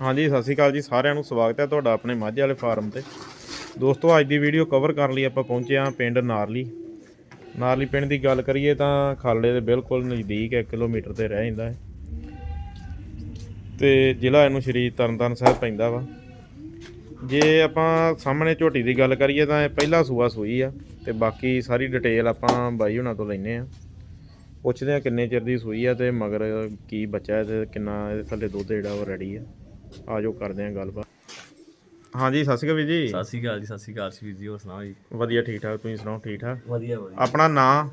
ਹਾਂਜੀ, ਸਤਿ ਸ਼੍ਰੀ ਅਕਾਲ ਜੀ, ਸਾਰਿਆਂ ਨੂੰ ਸਵਾਗਤ ਹੈ ਤੁਹਾਡਾ ਆਪਣੇ ਮਾਝੇ ਵਾਲੇ ਫਾਰਮ ਤੇ। ਦੋਸਤੋ, ਅੱਜ ਦੀ ਵੀਡੀਓ ਕਵਰ ਕਰਨ ਲਈ ਆਪਾਂ ਪਹੁੰਚੇ ਹਾਂ ਪਿੰਡ ਨਾਰਲੀ। ਨਾਰਲੀ ਪਿੰਡ ਦੀ ਗੱਲ ਕਰੀਏ ਤਾਂ ਖਾਲੜੇ ਦੇ ਬਿਲਕੁਲ ਨਜ਼ਦੀਕ 1 ਕਿਲੋਮੀਟਰ ਤੇ ਰਹਿ ਜਾਂਦਾ ਹੈ। ਤੇ ਜ਼ਿਲ੍ਹਾ ਇਹਨੂੰ ਸ਼੍ਰੀ ਤਰਨਤਾਰਨ ਸਾਹਿਬ ਪੈਂਦਾ ਵਾ। ਜੇ ਆਪਾਂ ਸਾਹਮਣੇ ਝੋਟੀ ਦੀ ਗੱਲ ਕਰੀਏ ਤਾਂ ਇਹ ਪਹਿਲਾ ਸੂਆ ਸੂਈ ਆ ਤੇ ਬਾਕੀ ਸਾਰੀ ਡਿਟੇਲ ਆਪਾਂ ਬਾਈ ਹੁਣਾਂ ਤੋਂ ਲੈਨੇ ਆ ਪੁੱਛਦੇ ਆ ਕਿੰਨੇ ਚਿਰ ਦੀ ਸੂਈ ਆ ਤੇ ਮਗਰ ਕੀ ਬੱਚਾ ਤੇ ਕਿੰਨਾ ਇਹਦੇ ਥੱਲੇ ਦੁੱਧ ਜਿਹੜਾ ਉਹ ਰੈਡੀ ਆ। ਆਜੋ ਕਰਦੇ ਆ ਗੱਲਬਾਤ। ਹਾਂਜੀ ਸਤਿ ਸ਼੍ਰੀ ਅਕਾਲ ਵੀਰ ਜੀ। ਸਤਿ ਸ਼੍ਰੀ ਅਕਾਲ ਜੀ ਸਤਿ ਸ਼੍ਰੀ ਅਕਾਲ ਵੀਰ ਜੀ ਹੋਰ ਸੁਣਾਓ ਜੀ? ਵਧੀਆ ਠੀਕ ਠਾਕ ਤੁਸੀਂ ਸੁਣਾਓ ਠੀਕ ਠਾਕ? ਵਧੀਆ ਵਧੀਆ। ਆਪਣਾ ਨਾਂ?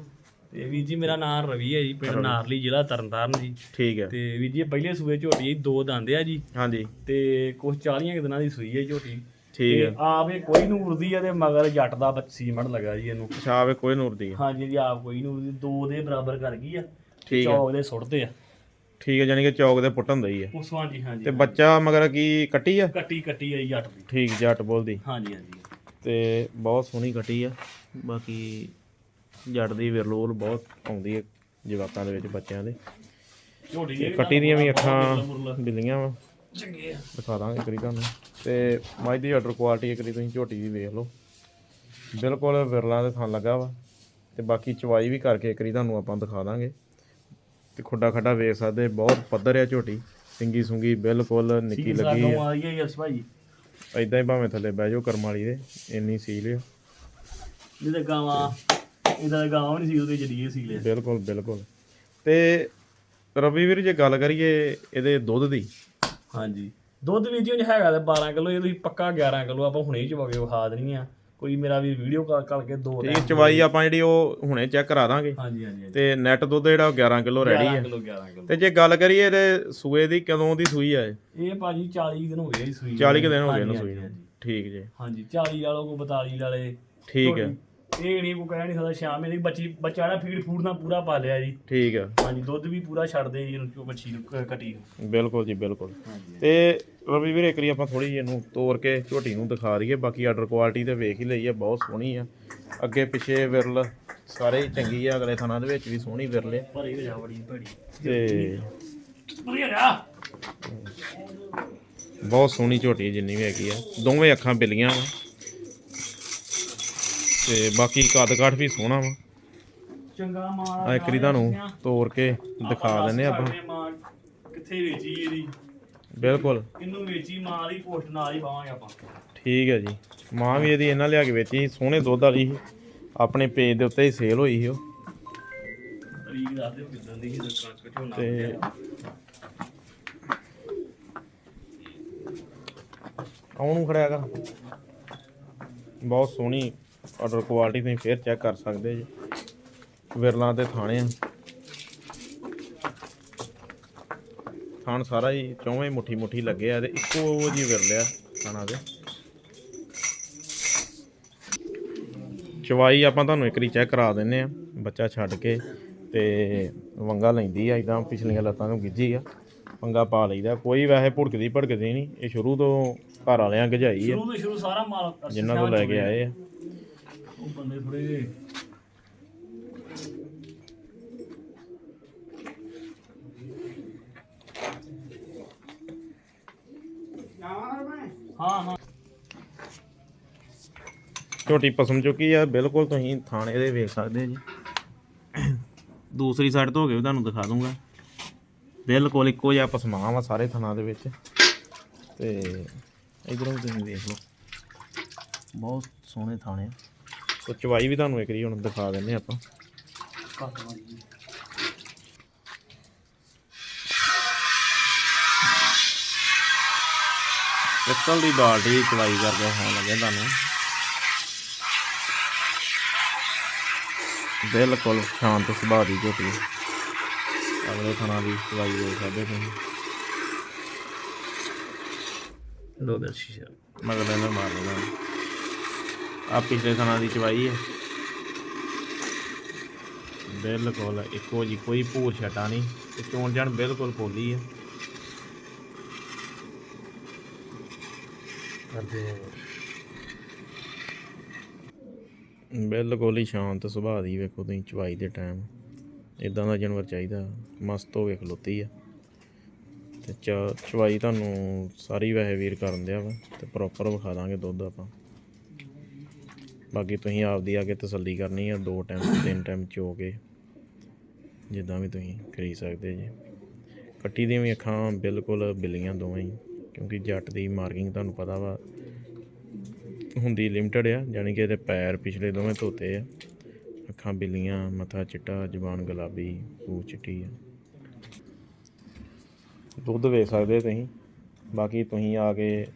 ਤੇ ਵੀਰ ਜੀ ਮੇਰਾ ਨਾਮ ਰਵੀ ਹੈ ਜੀ ਪਿੰਡ ਨਾਰਲੀ ਜ਼ਿਲ੍ਹਾ ਤਰਨਤਾਰਨ ਜੀ। ਠੀਕ ਹੈ। ਤੇ ਵੀਰ ਜੀ ਇਹ ਪਹਿਲੇ ਸੂਏ ਝੋਟੀ ਜੀ ਦੋ ਦੰਦ ਆ ਜੀ। ਹਾਂਜੀ। ਤੇ ਕੁਝ 40 ਕੁ ਦਿਨਾਂ ਦੀ ਸੂਈ ਹੈ ਝੋਟੀ। ਠੀਕ ਹੈ। ਤੇ ਆਪ ਇਹ ਕੋਈ ਨੂਰ ਦੀ ਆ ਤੇ ਮਗਰ ਜੱਟ ਦਾ ਬੱਚੀ ਮੜ ਲਗਾ ਜੀ ਇਹਨੂੰ। ਛਾਵੇ ਕੋਈ ਨੂਰ ਦੀ ਹੈ। ਹਾਂਜੀ ਜੀ ਆਪ ਕੋਈ ਨੂਰ ਦੀ ਦੋ ਦੇ ਬਰਾਬਰ ਕਰ ਗਈ ਆ। ਠੀਕ ਹੈ। ਚੌਕ ਦੇ ਸੁੱਟਦੇ ਆ। ਠੀਕ ਹੈ ਯਾਨੀ ਕਿ ਚੌਕ ਦੇ ਪੁੱਟਣ ਦਈ ਹੈ ਉਸ ਹਾਂਜੀ ਹਾਂਜੀ ਤੇ ਬੱਚਾ ਮਗਰ ਕੀ ਕੱਟੀ ਆ? ਕੱਟੀ ਕੱਟੀ ਆ ਜੀ ਜੱਟ ਦੀ। ਠੀਕ ਜੱਟ ਬੋਲਦੀ। ਹਾਂਜੀ ਹਾਂਜੀ। ਤੇ ਬਹੁਤ ਸੋਹਣੀ ਕੱਟੀ ਆ। ਬਾਕੀ ਜੱਟ ਦੀ ਵਿਰਲੋਲ ਬਹੁਤ ਆਉਂਦੀ ਹੈ ਜਵਾਕਾਂ ਦੇ ਵਿੱਚ ਬੱਚਿਆਂ ਦੇ। ਤੇ ਦੀ ਕੱਟੀ ਦੀਆਂ ਵੀ ਅੱਖਾਂ ਬਿੱਲੀਆਂ ਵਾ। ਚੰਗੇ ਆ। ਦਿਖਾ ਦਾਂਗੇ ਕਰੀ ਤੁਹਾਨੂੰ। ਤੇ ਮੱਝ ਦੀ ਆਰਡਰ ਕੁਆਲਿਟੀ ਇੱਕ ਵਾਰੀ ਤੁਸੀਂ ਝੋਟੀ ਦੀ ਵੇਖ ਲਓ। ਬਿਲਕੁਲ ਵਿਰਲਾ ਦੇ ਥਾਂ ਲੱਗਾ ਵਾ। ਤੇ ਬਾਕੀ ਚਵਾਈ ਵੀ ਕਰਕੇ ਇੱਕ ਵਾਰੀ ਤੁਹਾਨੂੰ ਆਪਾਂ ਦਿਖਾ ਦਾਂਗੇ। ਤੇ ਖੁੱਡਾ ਖੱਡਾ ਵੇਖ ਸਕਦੇ ਬਹੁਤ ਪੱਧਰ ਆ ਝੋਟੀ ਸਿੰਗੀ ਸੁੰਗੀ ਬਿਲਕੁਲ ਨਿੱਕੀ ਲੱਗੀ ਆ। ਰਹੀ ਹੈ ਯਸ ਭਾਈ। ਐਦਾਂ ਹੀ ਭਾਵੇਂ ਥੱਲੇ ਬਹਿ ਜਾਓ ਕਰਮ ਵਾਲੀ ਦੇ ਇੰਨੀ ਸੀਲ ਆ। ਜਿਹਦੇ ਗਾਵਾਂ ਇਹਦਾ ਗਾਵਾਂ ਨਹੀਂ ਸੀ ਉਹਦੇ ਜਰੀਏ ਸੀ ਲਿਆ ਬਿਲਕੁਲ ਬਿਲਕੁਲ। ਤੇ ਰਵੀ ਵੀਰ ਜੇ ਗੱਲ ਕਰੀਏ ਇਹਦੇ ਦੁੱਧ ਦੀ। ਹਾਂਜੀ। ਦੁੱਧ ਵੀ ਜੀ ਹੈਗਾ ਤੇ 12 ਕਿਲੋ ਇਹ ਤੁਸੀਂ ਪੱਕਾ 11 ਕਿਲੋ ਆਪਾਂ ਹੁਣੇ ਹੀ ਚਵਾ ਕੇ ਵਿਖਾ ਦੇਣੀ ਆ। ਕੋਈ ਮੇਰਾ ਵੀ ਵੀਡੀਓ ਕਾਲ ਕਰਕੇ ਦੋ ਠੀਕ ਚਵਾਈ ਆਪਾਂ ਜਿਹੜੀ ਉਹ ਹੁਣੇ ਚੈੱਕ ਕਰਾ ਦਾਂਗੇ। ਹਾਂਜੀ ਹਾਂਜੀ ਹਾਂਜੀ। ਤੇ ਨੈਟ ਦੁੱਧ ਜਿਹੜਾ ਉਹ 11 ਕਿਲੋ ਰੈਡੀ 11 ਹੈ। Kilo 11 kilo. ਤੇ ਜੇ ਗੱਲ ਕਰੀਏ ਇਹਦੇ ਸੂਏ ਦੀ ਕਦੋਂ ਦੀ ਸੂਈ ਆ ਇਹ? ਇਹ ਭਾਜੀ 40 ਦਿਨ ਹੋ ਗਏ ਜੀ ਸੂਈ 40 ਕੁ ਦਿਨ ਹੋ ਗਏ ਇਹਨੂੰ ਸੂਈ ਨੂੰ। ਠੀਕ ਜੇ। ਹਾਂਜੀ 40 ਵਾਲੋ ਕੋ 42 ਵਾਲੇ। ਠੀਕ ਹੈ। ਇਹ ਨਹੀਂ ਕੋ ਕਹਿ ਨਹੀਂ ਸਕਦਾ ਸ਼ਾਮ ਇਹਦੀ ਬੱਚੀ ਬੱਚਾ ਜਿਹੜਾ ਫੀਡ ਫੂਡ ਨਾਲ ਪੂਰਾ ਪਾ ਲਿਆ ਜੀ। ਠੀਕ ਹੈ। ਹਾਂਜੀ ਦੁੱਧ ਵੀ ਪੂਰਾ ਛੱਡਦੇ ਜੀ ਇਹਨੂੰ ਬੱਚੀ ਨੂੰ ਕ- ਕੱਟੀ ਨੂੰ। ਬਿਲਕੁਲ ਜੀ ਬਿਲਕੁਲ। ਤੇ ਰਵੀ ਵੀਰ ਇੱਕ ਵਾਰੀ ਆਪਾਂ ਥੋੜੀ ਜਿਹੀ ਇਹਨੂੰ ਤੋੜ ਕੇ ਝੋਟੀ ਨੂੰ ਦਿਖਾ ਦਈਏ। ਬਾਕੀ ਆਰਡਰ ਕੁਆਲਿਟੀ ਤੇ ਵੇਖ ਹੀ ਲਈ ਹੈ ਬਹੁਤ ਸੋਹਣੀ ਆ। ਅੱਗੇ ਪਿੱਛੇ ਵਿਰਲ ਸਾਰੇ ਹੀ ਚੰਗੀ ਆ ਅਗਲੇ ਥਾਣਾ ਦੇ ਵਿੱਚ ਵੀ ਸੋਹਣੀ ਵਿਰਲ ਆ। ਭਰੀ ਹੋ ਜਾ ਬੜੀ ਭੜੀ ਤੇ ਭਰੀ ਹੋ ਜਾ। ਬਹੁਤ ਸੋਹਣੀ ਝੋਟੀ ਜਿੰਨੀ ਵੀ ਹੈਗੀ ਆ। ਦੋਵੇਂ ਅੱਖਾਂ ਬਿੱਲੀਆਂ ਵਾ। ਤੇ ਬਾਕੀ ਕੱਦ ਕਾਠ ਵੀ ਸੋਹਣਾ ਵਾ। ਚੰਗਾ ਮਾਂ ਆ ਇੱਕ ਵਾਰੀ ਤੁਹਾਨੂੰ ਤੋੜ ਕੇ ਦਿਖਾ ਦਿੰਨੇ ਆਪਾਂ। ਕਿੱਥੇ ਵੇਚੀ ਇਹਦੀ। ਬਿਲਕੁਲ। ਇਹਨੂੰ ਵੇਚੀ ਮਾਂ ਦੀ ਪੋਸਟ ਨਾਲ ਹੀ ਪਾਵਾਂਗੇ ਆਪਾਂ। ਠੀਕ ਹੈ ਜੀ। ਮਾਂ ਵੀ ਇਹਦੀ ਇਹਨਾਂ ਲਿਆ ਕੇ ਵੇਚੀ ਸੀ, ਸੋਹਣੇ ਦੁੱਧ ਵਾਲੀ ਸੀ। ਆਪਣੇ ਪੇਜ ਦੇ ਉੱਤੇ ਹੀ ਸੇਲ ਹੋਈ ਸੀ ਉਹ। ਤਰੀਕ ਦੱਸ ਦਿਓ ਕਿਦਾਂ ਦੀ ਸੀ ਕਣਕ ਝੋਨਾ ਤੇ ਆਉਣ ਨੂੰ ਖੜਿਆ ਕਰ ਬਹੁਤ ਸੋਹਣੀ ਆਰਡਰ ਕੁਆਲਿਟੀ ਤੁਸੀਂ ਫੇਰ ਚੈੱਕ ਕਰ ਸਕਦੇ ਜੀ। ਵਿਰਲਾਂ ਤੇ ਥਾਣੇ ਆ। ਥਾਣ ਸਾਰਾ ਹੀ ਚੌਵੇਂ ਮੁੱਠੀ ਮੁੱਠੀ ਲੱਗੇ ਆ ਤੇ ਇੱਕੋ ਜੀ ਵਿਰਲਿਆ ਥਾਣਾ ਦੇ ਚਵਾਈ ਆਪਾਂ ਤੁਹਾਨੂੰ ਇੱਕ ਵਾਰੀ ਚੈੱਕ ਕਰਾ ਦਿੰਨੇ ਆ ਬੱਚਾ ਛੱਡ ਕੇ ਤੇ ਵੰਗਾ ਲੈਂਦੀ ਆ ਇਦਾਂ ਪਿਛਲੀਆਂ ਲੱਤਾਂ ਨੂੰ ਗਿੱਜੀ ਆ। ਵੰਗਾ ਪਾ ਲਈਦਾ ਕੋਈ ਵੈਸੇ ਭੁੜਕਦੀ ਭੜਕਦੀ ਨਹੀਂ ਇਹ ਸ਼ੁਰੂ ਤੋਂ ਘਰ ਵਾਲਿਆਂ ਗਜਾਈ ਆ ਸ਼ੁਰੂ ਤੋਂ ਸ਼ੁਰੂ ਸਾਰਾ ਮਾਲ ਜਿਨ੍ਹਾਂ ਤੋਂ ਲੈ ਕੇ ਆਏ ਆ। ਉਹ ਬੰਦੇ ਥੋੜੇ ਹਾਂ ਹਾਂ। ਝੋਟੀ ਪਸਮ ਚੁੱਕੀ ਆ ਬਿਲਕੁਲ ਤੁਸੀਂ ਥਾਣੇ ਦੇ ਵੇਖ ਸਕਦੇ ਜੀ। ਦੂਸਰੀ ਸਾਈਡ ਤੋਂ ਹੋ ਕੇ ਵੀ ਤੁਹਾਨੂੰ ਦਿਖਾ ਦੂੰਗਾ। ਬਿਲਕੁਲ ਇੱਕੋ ਜਿਹਾ ਪਸਮਾ ਵਾ ਸਾਰੇ ਥਾਣਾ ਦੇ ਵਿੱਚ। ਤੇ ਇਧਰੋਂ ਵੀ ਤੁਸੀਂ ਵੇਖ ਲਓ। ਬਹੁਤ ਸੋਹਣੇ ਥਾਣੇ ਆ। ਤੇ ਚਵਾਈ ਵੀ ਤੁਹਾਨੂੰ ਇੱਕ ਵਾਰੀ ਹੁਣ ਦਿਖਾ ਦਿੰਨੇ ਆਪਾਂ। ਪਿੱਤਲ ਦੀ ਬਾਲਟੀ ਦੀ ਚਵਾਈ ਕਰਕੇ ਹੋਣ ਲੱਗੇ ਤੁਹਾਨੂੰ। ਬਿਲਕੁਲ ਸ਼ਾਂਤ ਸੁਭਾਅ ਦੀ ਝੋਟੀ। ਅਗਲੇ ਥਾਣਾ ਦੀ ਚਵਾਈ ਦੇ ਸਕਦੇ ਤੁਸੀਂ। ਲੋ ਬਸ ਸ਼ੀਸ਼ਾ ਮਗਲੇ ਨੇ ਮਾਰ ਲੈਣਾ ਆ ਪਿਛਲੇ ਥਾਣਾ ਦੀ ਚਵਾਈ ਹੈ। ਬਿਲਕੁਲ ਇੱਕੋ ਜੀ ਕੋਈ ਭੂਰ ਛਟਾ ਨਹੀਂ। ਤੇ ਚੋਣ ਜਾਣ ਬਿਲਕੁਲ ਪੋਲੀ ਹੈ। ਕਰਦੇ ਬਿਲਕੁਲ ਹੀ ਸ਼ਾਂਤ ਸੁਭਾਅ ਦੀ ਵੇਖੋ ਤੁਸੀਂ, ਚਵਾਈ ਦੇ ਟਾਈਮ ਇਦਾਂ ਦਾ ਜਾਨਵਰ ਚਾਹੀਦਾ, ਮਸਤ ਹੋ ਕੇ ਖਲੋਤੀ ਆ। ਤੇ ਚਵਾਈ ਤੁਹਾਨੂੰ ਸਾਰੀ ਵੈਸੇ ਵੀਰ ਕਰਨ ਦਿਆ ਵਾ, ਤੇ ਪ੍ਰੋਪਰ ਵਿਖਾ ਦਾਂਗੇ ਦੁੱਧ ਆਪਾਂ। ਬਾਕੀ ਤੁਸੀਂ ਆਪਦੀ ਆ ਕੇ ਤਸੱਲੀ ਕਰਨੀ ਆ, ਦੋ ਟਾਈਮ ਤਿੰਨ ਟਾਈਮ ਚੋ ਕੇ, ਜਿੱਦਾਂ ਵੀ ਤੁਸੀਂ ਖਰੀਦ ਸਕਦੇ ਜੀ। ਕੱਟੀ ਦੀਆਂ ਵੀ ਅੱਖਾਂ ਬਿਲਕੁਲ ਬਿੱਲੀਆਂ ਦੋਵੇਂ ਹੀ। ਕਿਉਂਕਿ ਜੱਟ ਦੀ ਮਾਰਕਿੰਗ ਤੁਹਾਨੂੰ ਪਤਾ ਵਾ, ਹੁੰਦੀ ਲਿਮਟਿਡ ਆ ਯਾਨੀ ਕਿ ਇਹਦੇ ਪੈਰ ਪਿਛਲੇ ਦੋਵੇਂ ਧੋਤੇ ਆ। ਅੱਖਾਂ ਬਿੱਲੀਆਂ, ਮੱਥਾ ਚਿੱਟਾ, ਜ਼ੁਬਾਨ ਗੁਲਾਬੀ ਪੂਛ ਚਿੱਟੀ ਆ। ਦੁੱਧ ਵੇਚ ਸਕਦੇ ਤੁਸੀਂ। ਬਾਕੀ ਤੁਸੀਂ ਆ ਕੇ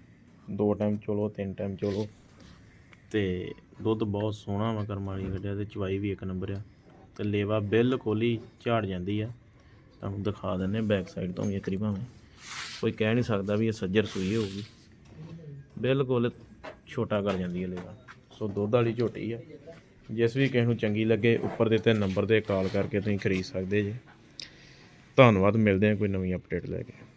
ਦੋ ਟਾਈਮ ਚੋਲੋ, ਤਿੰਨ ਟਾਈਮ ਚੋਲੋ। ਤੇ ਦੁੱਧ ਬਹੁਤ ਸੋਹਣਾ ਵਾ ਕਰਮਾਲੀ ਕੱਢਿਆ ਗੱਡਿਆ ਤੇ ਚਵਾਈ ਵੀ ਇੱਕ ਨੰਬਰ ਆ। ਤੇ ਲੇਵਾ ਬਿਲਕੁਲ ਹੀ ਝਾੜ ਜਾਂਦੀ ਆ। ਤੁਹਾਨੂੰ ਦਿਖਾ ਦਿੰਨੇ ਬੈਕ ਸਾਈਡ ਤੋਂ ਵੀ ਇੱਕ ਵਾਰੀ ਭਾਵੇਂ ਕੋਈ ਕਹਿ ਨਹੀਂ ਸਕਦਾ ਵੀ ਇਹ ਸੱਜਰ ਸੂਈ ਹੋਊਗੀ। ਬਿਲਕੁਲ ਛੋਟਾ ਕਰ ਜਾਂਦੀ ਹੈ ਲੇਵਾ। ਸੋ ਦੁੱਧ ਵਾਲੀ ਝੋਟੀ ਆ। ਜਿਸ ਵੀ ਕਿਸੇ ਨੂੰ ਚੰਗੀ ਲੱਗੇ, ਉੱਪਰ ਦਿੱਤੇ ਨੰਬਰ ਤੇ ਕਾਲ ਕਰਕੇ ਤੁਸੀਂ ਖਰੀਦ ਸਕਦੇ ਜੀ। ਧੰਨਵਾਦ, ਮਿਲਦੇ ਹਾਂ ਕੋਈ ਨਵੀਂ ਅਪਡੇਟ ਲੈ ਕੇ।